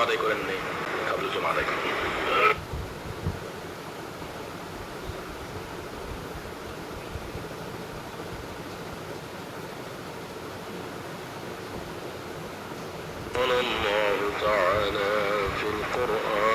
জমা আদায় করেন নেই কাবল জমা আদায় করেন قال الله تعالى في القرآن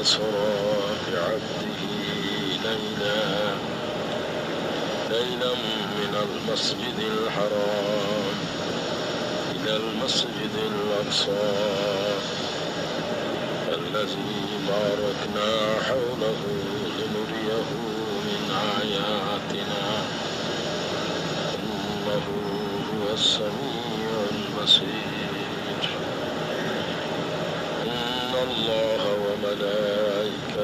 أسرى بعبده ليلا ليلا من المسجد الحرام إلى المسجد الأقصى. الذي باركنا حوله لنريه من آياتنا إنه هو السميع البصير. إن الله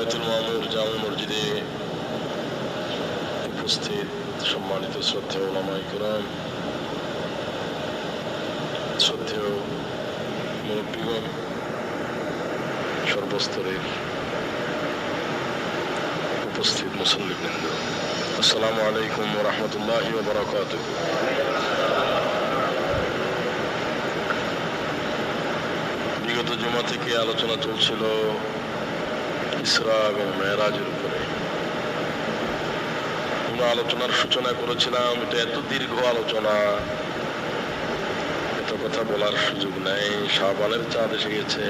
বাইতুল মামুর জামা মসজিদে উপস্থিত সম্মানিত শ্রদ্ধেয় ওলামাই করম শ্রদ্ধেয় মুরব্বীগণ, সর্বস্তরের উপস্থিত মুসল্লিবৃন্দ। আসসালামু আলাইকুম রহমতুল্লাহ বারাকাত বিগত জমা থেকে আলোচনা চলছিল উপরে। আমরা আলোচনার সূচনা করেছিলাম, এটা এত দীর্ঘ আলোচনা। এত কথা বলার সুযোগ নেই। শাহবানের চাঁদ এসে গেছে।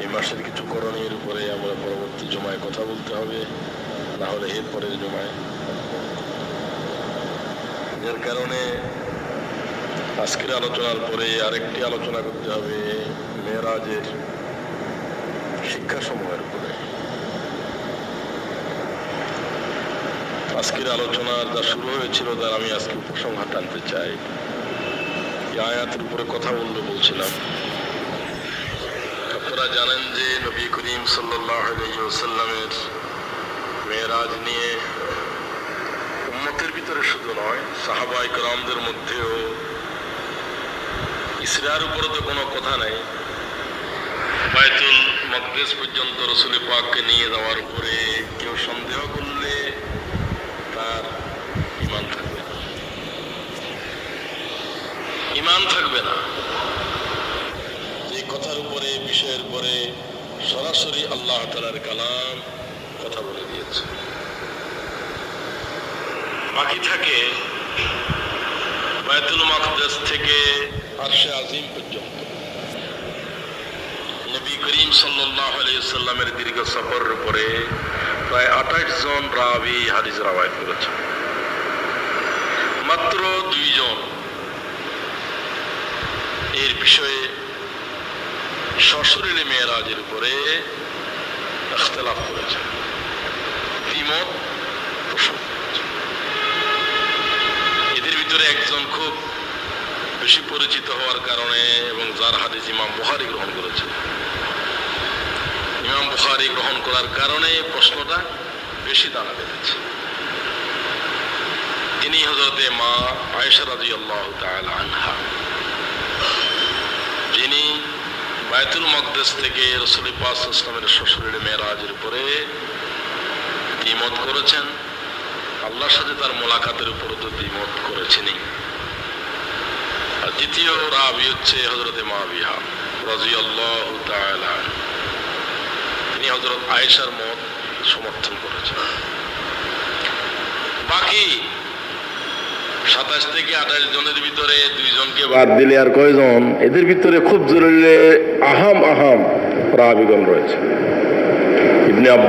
এই মাসের কিছু করণীয় উপরে আমরা পরবর্তী জমায় কথা বলতে হবে। না হলে এর পরের জমায়। এর কারণে আজকের আলোচনার পরে আরেকটি আলোচনা করতে হবে। মেয়েরাজের শিক্ষা সমূহের উপরে। আজকের আলোচনার যা শুরু হয়েছিল, তার আমি আজকে উপসংহার টানতে চাই। আয়াতের উপরে কথা বলতে বলছিলাম। আপনারা জানেন যে নবী করিম সাল্লামের মেয়েরাজ নিয়ে উম্মতের ভিতরে শুধু নয় সাহাবাই করমদের মধ্যেও ইসরার উপরে তো কোনো কথা নাই। বায়তুল মকদেশ পর্যন্ত রসুল পাককে নিয়ে যাওয়ার উপরে কেউ সন্দেহ করলে তার ইমান থাকবে না। ইমান থাকবে না। যে কথার উপরে, বিষয়ের পরে সরাসরি আল্লাহ তালার কালাম কথা বলে দিয়েছে। বাকি থাকে বায়তুল মকদেশ থেকে আরশে আজিম পর্যন্ত। নবী করিম আলাইসাল্লামের দীর্ঘ সফরের উপরে প্রায় আঠাশ জন রাবি হাদিস রাওয়ায়ত করেছে মাত্র দুইজন এর বিষয়ে সশরীরে মেয়েরাজের উপরে ইখতলাফ করেছে দ্বিমত করেছে। এদের ভিতরে একজন খুব বেশি পরিচিত হওয়ার কারণে এবং যার হাদিস ইমাম বুহারি গ্রহণ করেছে। ইমাম বুখারি গ্রহণ করার কারণে প্রশ্নটা বেশি দানা বেঁধেছে। তিনি হজরতে মা আয়েশা রাজি আল্লাহ আনহা, যিনি বায়তুল মকদেশ থেকে রসুল পাস ইসলামের শ্বশুরের মেয়েরাজের উপরে দ্বিমত করেছেন। আল্লাহর সাথে তার মোলাকাতের উপরও তো দ্বিমত করেছেনই। আর দ্বিতীয় রাবি হচ্ছে হজরতে মাবিয়া রাজি আল্লাহ তিনি হজরত আয়েশার মত সমর্থন করেছেন। বাকি সাতাশ থেকে আঠাশ জনের ভিতরে দুইজনকে বাদ দিলে আর কয়জন? এদের ভিতরে খুব জরুরি আহাম আহাম রাবিগণ রয়েছে। ইবনে